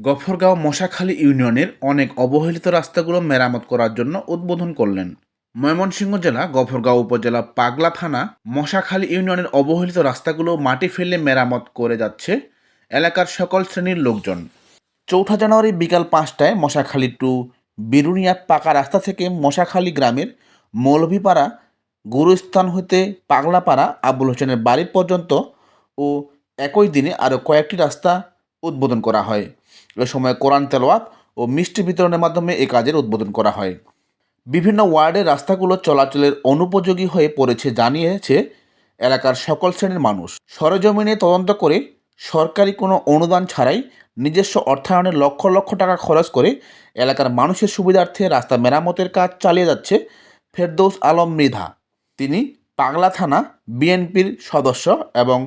গফরগাঁও মশাখালী ইউনিয়নের অনেক অবহেলিত রাস্তাগুলো মেরামত করার জন্য উদ্বোধন করলেন ময়মনসিংহ জেলা, গফরগাঁও উপজেলা পাগলা থানা, মশাখালী ইউনিয়নের অবহেলিত রাস্তাগুলো মাটি ফেলে মেরামত করে যাচ্ছে এলাকার সকল শ্রেণির লোকজন। চৌঠা জানুয়ারি বিকাল পাঁচটায় মশাখালী টু বিরুনিয়া পাকা রাস্তা থেকে মশাখালী গ্রামের মৌলভীপাড়া গুরুস্থান হইতে পাগলাপাড়া আবুল হোসেনের বাড়ি পর্যন্ত ও একই দিনে আরও কয়েকটি রাস্তা উদ্বোধন করা হয়। এ সময় কোরআন তেলোয়াত ও মিষ্টি বিতরণের মাধ্যমে এ কাজের উদ্বোধন করা হয়। বিভিন্ন ওয়ার্ডের রাস্তাগুলো চলাচলের অনুপযোগী হয়ে পড়েছে জানিয়েছে এলাকার সকল শ্রেণির মানুষ। সরেজমিনে তদন্ত করে সরকারি কোনো অনুদান ছাড়াই নিজস্ব অর্থায়নে লক্ষ লক্ষ টাকা খরচ করে এলাকার মানুষের সুবিধার্থে রাস্তা মেরামতের কাজ চালিয়ে যাচ্ছে ফেরদৌস আলম মৃধা। তিনি পাগলা থানা বিএনপির সদস্য এবং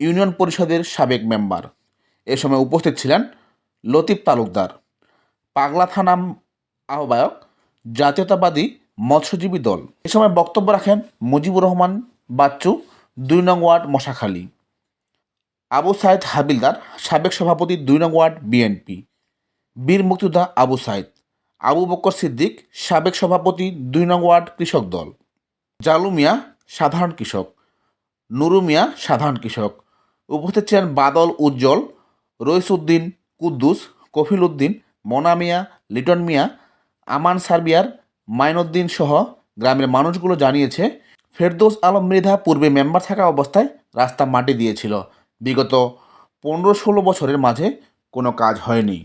ইউনিয়ন পরিষদের সাবেক মেম্বার। এ সময় উপস্থিত ছিলেন লতিফ তালুকদার। পাগলা থানা আহ্বায়ক, জাতীয়তাবাদী মৎস্যজীবী দল। এ সময় বক্তব্য রাখেন মুজিবুর রহমান বাচ্চু, দুই নং ওয়ার্ড মশাখালী। আবু সাইদ হাবিলদার, সাবেক সভাপতি, দুই নং ওয়ার্ড বিএনপি। বীর মুক্তিযোদ্ধা আবু সাইদ, আবু বকর সিদ্দিক, সাবেক সভাপতি, দুই নং ওয়ার্ড কৃষক দল। জালু মিয়া, সাধারণ কৃষক। নুরু মিয়া, সাধারণ কৃষক। উপস্থিত ছিলেন বাদল উজ্জ্বল রইসুদ্দিন কুদ্দুস কফিল উদ্দিন মনা মিয়া, লিটন মিয়া, আমান সার্বিয়ার মাইনুদ্দিন সহ গ্রামের মানুষগুলো জানিয়েছে, ফেরদৌস আলম মৃধা পূর্বে মেম্বার থাকা অবস্থায় রাস্তা মাটি দিয়েছিল। বিগত পনেরো ষোলো বছরের মাঝে কোনো কাজ হয়নি।